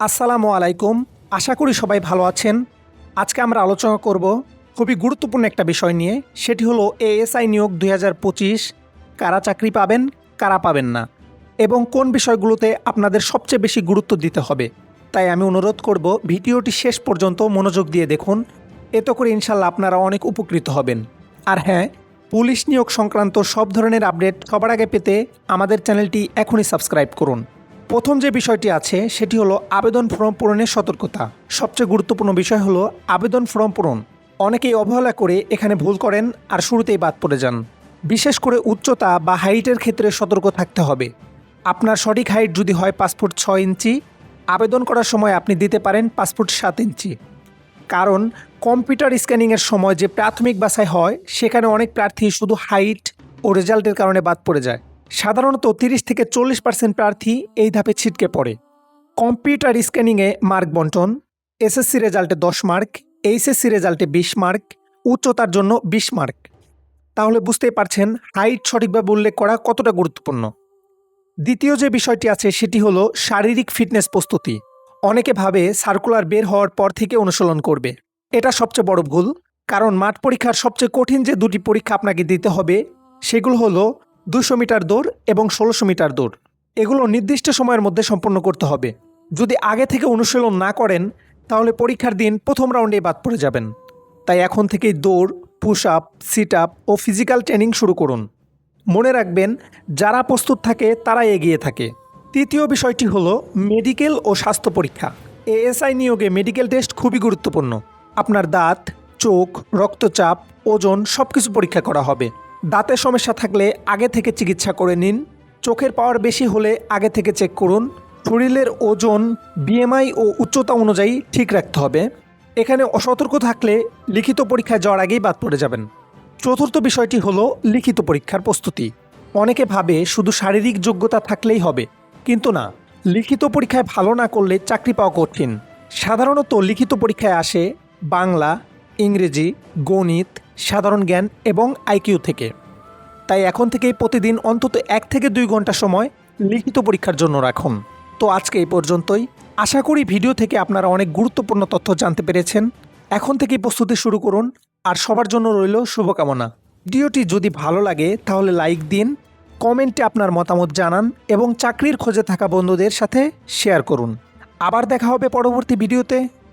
আসসালামু আলাইকুম। আশা করি সবাই ভালো আছেন। আজকে আমরা আলোচনা করব খুবই গুরুত্বপূর্ণ একটা বিষয় নিয়ে। সেটি হলো এএসআই নিয়োগ দু হাজার পঁচিশ। কারা চাকরি পাবেন, কারা পাবেন না? এবং কোন বিষয়গুলোতে আপনাদের সবচেয়ে বেশি গুরুত্ব দিতে হবে? তাই আমি অনুরোধ করব ভিডিওটি শেষ পর্যন্ত মনোযোগ দিয়ে দেখুন। এতে করে ইনশাল্লাহ আপনারা অনেক উপকৃত হবেন। আর হ্যাঁ পুলিশ নিয়োগ সংক্রান্ত সব ধরনের আপডেট সবার আগে পেতে আমাদের চ্যানেলটি এখনই সাবস্ক্রাইব করুন। প্রথম যে বিষয়টি আছে, সেটি হলো আবেদন ফর্ম পূরণের সতর্কতা। সবচেয়ে গুরুত্বপূর্ণ বিষয় হলো আবেদন ফর্ম পূরণ। অনেকেই অবহেলা করে এখানে ভুল করেন আর শুরুতেই বাদ পড়ে যান। বিশেষ করে উচ্চতা বা হাইটের ক্ষেত্রে সতর্ক থাকতে হবে। আপনার সঠিক হাইট যদি হয় পাসপোর্ট ছয় ইঞ্চি, আবেদন করার সময় আপনি দিতে পারেন পাসপোর্ট সাত ইঞ্চি। কারণ কম্পিউটার স্ক্যানিংয়ের সময় যে প্রাথমিক বাছাই হয়, সেখানে অনেক প্রার্থী শুধু হাইট ও রেজাল্টের কারণে বাদ পড়ে যায়। সাধারণত তিরিশ থেকে চল্লিশ পার্সেন্ট প্রার্থী এই ধাপে ছিটকে পড়ে। কম্পিউটার স্ক্যানিংয়ে মার্ক বন্টন, এসএসসি রেজাল্টে দশ মার্ক, এইচএসসি রেজাল্টে বিশ মার্ক, উচ্চতার জন্য বিশ মার্ক। তাহলে বুঝতেই পারছেন, হাইট সঠিকভাবে উল্লেখ করা কতটা গুরুত্বপূর্ণ। দ্বিতীয় যে বিষয়টি আছে, সেটি হলো শারীরিক ফিটনেস প্রস্তুতি। অনেকে ভাবে সার্কুলার বের হওয়ার পর থেকে অনুশীলন করবে। এটা সবচেয়ে বড় ভুল, কারণ মাঠ পরীক্ষার সবচেয়ে কঠিন যে দুটি পরীক্ষা আপনাকে দিতে হবে, সেগুলো হলো দুশো মিটার দৌড় এবং ষোলোশো মিটার দৌড়। এগুলো নির্দিষ্ট সময়ের মধ্যে সম্পন্ন করতে হবে। যদি আগে থেকে অনুশীলন না করেন, তাহলে পরীক্ষার দিন প্রথম রাউন্ডে বাদ পড়ে যাবেন। তাই এখন থেকেই দৌড় পুশ আপ সিট আপ ও ফিজিক্যাল ট্রেনিং শুরু করুন। মনে রাখবেন, যারা প্রস্তুত থাকে, তারাই এগিয়ে থাকে। তৃতীয় বিষয়টি হলো মেডিকেল ও স্বাস্থ্য পরীক্ষা। এএসআই নিয়োগে মেডিকেল টেস্ট খুবই গুরুত্বপূর্ণ। আপনার দাঁত, চোখ, রক্তচাপ, ওজন সব কিছু পরীক্ষা করা হবে। দাঁতের সমস্যা থাকলে আগে থেকে চিকিৎসা করে নিন। চোখের পাওয়ার বেশি হলে আগে থেকে চেক করুন। শরীরের ওজন বিএমআই ও উচ্চতা অনুযায়ী ঠিক রাখতে হবে। এখানে অসতর্ক থাকলে লিখিত পরীক্ষায় যাওয়ার আগেই বাদ পড়ে যাবেন। চতুর্থ বিষয়টি হলো লিখিত পরীক্ষার প্রস্তুতি। অনেকে ভাবে শুধু শারীরিক যোগ্যতা থাকলেই হবে, কিন্তু না। লিখিত পরীক্ষায় ভালো না করলে চাকরি পাওয়া কঠিন। সাধারণত লিখিত পরীক্ষায় আসে বাংলা ইংরেজি, গণিত, সাধারণ জ্ঞান এবং আইকিউ থেকে। তাই এখন থেকেই প্রতিদিন অন্তত এক থেকে দুই ঘণ্টা সময় লিখিত পরীক্ষার জন্য রাখুন। তো আজকে এই পর্যন্তই। আশা করি ভিডিও থেকে আপনারা অনেক গুরুত্বপূর্ণ তথ্য জানতে পেরেছেন। এখন থেকেই প্রস্তুতি শুরু করুন। আর সবার জন্য রইল শুভকামনা। ভিডিওটি যদি ভালো লাগে, তাহলে লাইক দিন, কমেন্টে আপনার মতামত জানান এবং চাকরির খোঁজে থাকা বন্ধুদের সাথে শেয়ার করুন। আবার দেখা হবে পরবর্তী ভিডিওতে।